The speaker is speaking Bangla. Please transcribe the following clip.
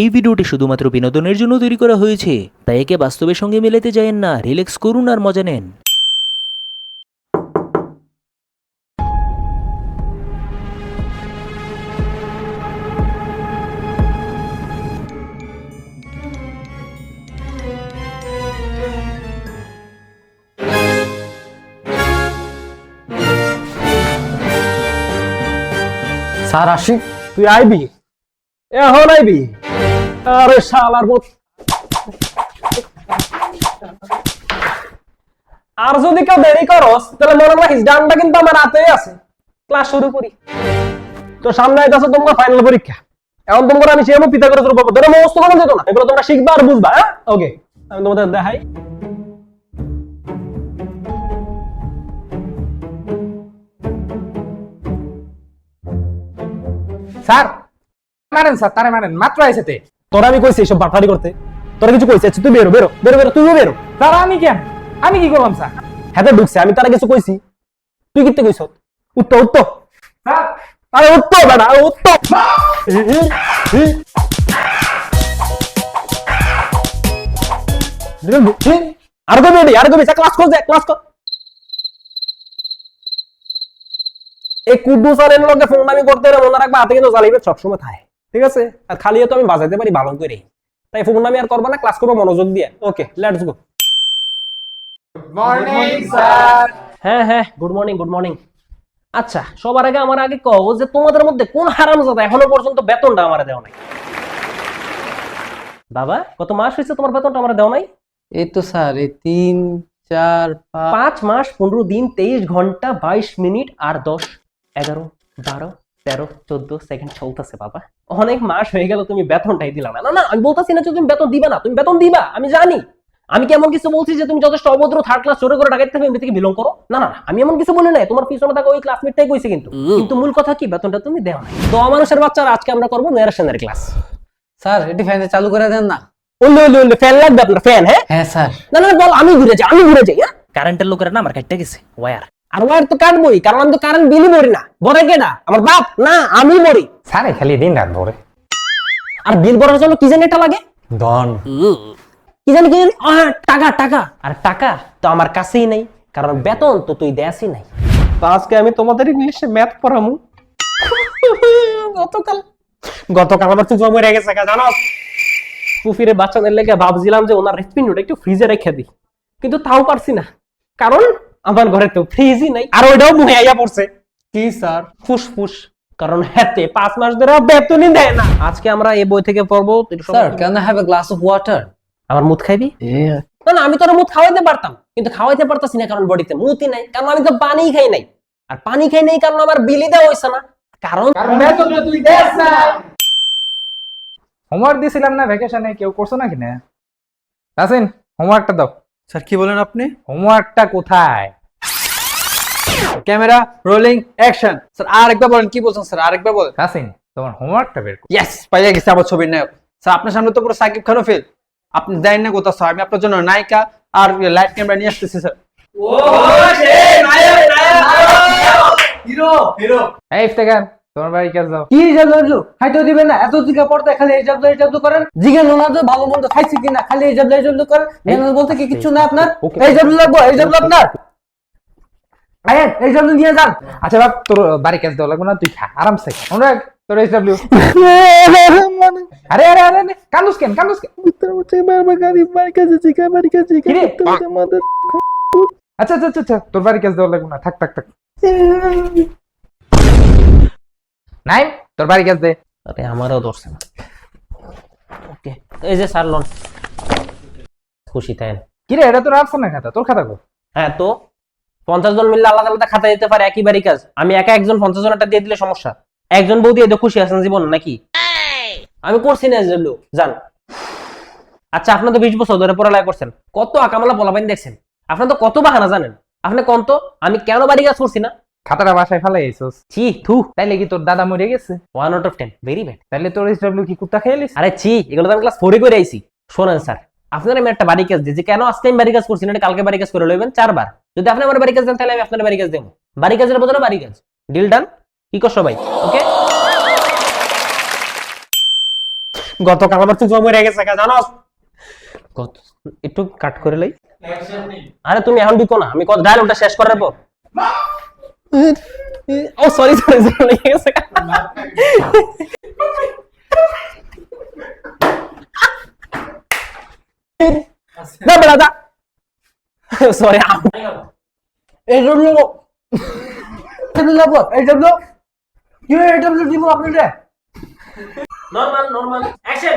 এই ভিডিওটি শুধুমাত্র বিনোদনের জন্য তৈরি করা হয়েছে, তাই একে বাস্তবের সঙ্গে মেলাতে যায়েন না, রিল্যাক্স করুন আর মজা নেন। স্যার আশিক তুই আইবি? এখন আইবি? আরে শালার মত। আর যদি কেউ দেরি করস, তাহলে মনে রাখিস ডানটা কিন্তু আমার হাতেই আছে। ক্লাস শুরু করি। তো সামনে আইতাছে তোমার ফাইনাল পরীক্ষা। এখন তোমার আমি সেরকম পিতা করে শুরু করব ধরো মস্ত কোনো যেত না, এগুলো তোমরা শিখবা আর বুঝবা হ্যাঁ? ওকে আমি তোমাদের দেখাই। স্যার, মারেন স্যার, তারে মারেন, মাত্র আইসেতে তোরা আমি কইছি এসব বাটফারি করতে। তোরা কিছু কইছিস তুই বেরো বেরো বেরো বেরো তুইও বেরো। স্যার আমি কেন আমি কি করলাম স্যার? হাতে ঢুকছে আমি তারা কিছু কইছি। তুই কিতে কইছ? উত্তর উত্তর। আরে উত্তর বেটা আরে উত্তর। আর কবি আর কবি ক্লাস কর ক্লাস কর এই কুডু স্যারের লগে ফোন আমি করতে রে মনে রাখবা হাতে কিন্তু জ্বালিবে সবসময় থাকে। ঠিক আছে? আর খালি তো আমি বাজাইতে পারি ভালো করে তাই ফোন আমি আর করব না ক্লাস করব মনোযোগ দিয়ে। Okay let's go morning sir হ্যাঁ হ্যাঁ গুড মর্নিং গুড মর্নিং আচ্ছা সবার আগে আমার আগে কও যে তোমাদের মধ্যে কোন হারামজাদা এখনও পর্যন্ত বেতনটা আমার দেওয়া নাই? বাবা কত মাস হয়েছে তোমার বেতনটা আমার দেওয়া নাই? এই তো স্যার এই তিন চার পাঁচ। পাঁচ মাস পনেরো দিন তেইশ ঘণ্টা বাইশ মিনিট আর দশ এগারো বারো তেরো চোদ্দ সেকেন্ড চলতেছে বাবা। অনেক মাস হয়ে গেল তুমি বেতনটাই দিলা না। না আমি বলতেছি না যে তুমি বেতন দিবা না তুমি বেতন দিবা আমি জানি। আমি কি এমন কিছু বলছি যে তুমি যথেষ্ট অভদ্র থার্ড ক্লাস চোরে করে টাকা থেকে থেকে বিলং করো? না না আমি এমন কিছু বলি নাই। তোমার পিছনে থাকা ওই ক্লাসমেটটাই কইছে কিন্তু। কিন্তু মূল কথা কি বেতনটা তুমি দেও না তো মানুষের বাচ্চারা আজকে আমরা করব ন্যারেশনের ক্লাস স্যার এটি ফ্যানে চালু করে দেন না। উল্লে উল্লে উল্লে ফ্যান লাগবে আপনার ফ্যান হ্যাঁ? হ্যাঁ স্যার। না না বল আমি ঘুরে যাই আমি ঘুরে যাই হ্যাঁ? কারেন্টের লোকেরা না আমার কাটতে গেছে ওয়ার আর ওয়ার তো কাটবই কারণ আমি তো কারেন্ট বিলই ভরি না। কেডা আমার বাপ? না আমি স্যার খালি দিন রাত ভরে আর বিল ভরার জন্য কি জানি এটা লাগে? দন কি জানি কি জানি? টাকা টাকা। আর টাকা তো আমার কাছেই নাই কারণ বেতন তো তুই দেয়াসই নাই। তো আজকে আমি তোমাদের ইংলিশে ম্যাথ পড়ামু। গতকাল গতকাল আমার তুই মরে গেছে জানো? পুফিরে বাচ্চাদের লেগে ভাবছিলাম যে ওনার রেসপিন্ডটা একটু ফ্রিজে রেখে দিই। কিন্তু তাও পারছি না। কারণ আমার ঘরে তো ফ্রিজই নাই। আর ওইটাও মুহে আইয়া পড়ছে। কি স্যার? ফুসফুস। কারণ হাতে পাঁচ মাস ধরে বেতনই দেয় না। আজকে আমরা এই বই থেকে পড়ব sir can I have a glass of water আমার মুখ খাইবি? না না আমি তোর মুখ খাওয়াইতে পারতাম। কিন্তু খাওয়াইতে পারতাছি না কারণ বডিতে মুতই নাই। কারণ আমি তো পানি খাই নাই। আর পানি খাই নাই কারণ আমার বিলি দেওয়া হয়েছে না। কারণ তুই হোমওয়ার্ক দিছিলাম না ভ্যাকেশনে কেউ করছ নাকি না? আসেন হোমওয়ার্কটা দাও। স্যার কি বলেন আপনি? হোমওয়ার্কটা কোথায়? ক্যামেরা রোলিং অ্যাকশন স্যার আরেকবার বলেন কি বলছেন স্যার? আরেকবার বলেন। হাসিন তোমার হোমওয়ার্কটা বের করো। ইয়েস পাইয়া গেছে আমার ছবির নায়ক। স্যার আপনার সামনে তো পুরো সাকিব খানও ফেল আপনি দেন না কোথাও স্যার। আমি আপনার জন্য নায়িকা আর লাইট ক্যামেরা নিয়ে আসতেছি স্যার। ও হিরো হিরো এই ইফতেখার তোমার বাড়ি কাজ দাও কি হিসাব লাগল খাইতে দিবেন না। এত পড়তে খালি হিসাব করেন। ভালো মন্দ খাইছি কিনা খালি হিসাব করেন। বলতে কি কিছু না আপনার? এই শব্দ লাগবো এই শব্দ আপনার। আয়েন এই শব্দ নিয়ে যান। আচ্ছা বাপ তোর বাড়ি কাজ লাগবে না? তুই খা আরামসে খা। অনুরাগ তোর আরে আরে আরে কেন? আচ্ছা আচ্ছা আচ্ছা, আচ্ছা তোর বাড়ি কাজ দেওয়া লাগবে না? থাক থাক থাক। নাই? তোর বাড়ি দে আরে আমারও ধরছে না। ওকে এই যে স্যার লোন। খুশি তাই কিরে এটা তোর আপস না খাতা? তোর খাতা কো হ্যাঁ তো। পঞ্চাশ জন মিললে আলাদা আলাদা খাতা দিতে পারে একই বাড়ি কাজ। আমি একা একজন পঞ্চাশ জনটা দিয়ে দিলে সমস্যা। একজন বউ দিয়ে খুশি আছেন জীবন নাকি? আমি করছি না এজন্য জান আচ্ছা আপনার তো বিশ বছর ধরে পড়ালেখা করছেন। কত আকামালা বলাবাইন দেখছেন। আপনার তো কত বাহানা জানেন? আপনি কোন তো? আমি কেন বাড়ি কাজ করছি না? খাতাটা বাসায় ফেলাই আইছস ছি থু তাইলে কি তোর দাদা মরে গেছে? One out of ten very bad তাইলে তোর এস ডাব্লিউ কি কুত্তা খেয়ে আরে ছি এগুলো তো আমি ক্লাস ফোরে করে আইছি। শোনেন স্যার আপনার আমি একটা বাড়ি কাজ দিয়েছি কেন আজকে আমি বাড়ি কাজ করছি না কালকে বাড়ি কাজ করে লইবেন? চারবার। যদি আপনি আমার বাড়ি কাজ দেন তাহলে আমি আপনার বাড়ি কাজ দেবো। বাড়ি কাজের বদলে বাড়ি কাজ। ডিল ডান কি করছ ভাই? ওকে গতকাল আমার তুই মরে গেছে গত একটু কাট করে লাই। আরে তুমি এখন ঢুকো না আমি কত ডায়লগটা শেষ করার পর। ओ सॉरी सॉरी नहीं कह सका मैं बड़ा था सॉरी आप एडब्ल्यू एडब्ल्यू एडब्ल्यू क्यों एडब्ल्यू टीम आपने नॉर्मल नॉर्मल एक्शन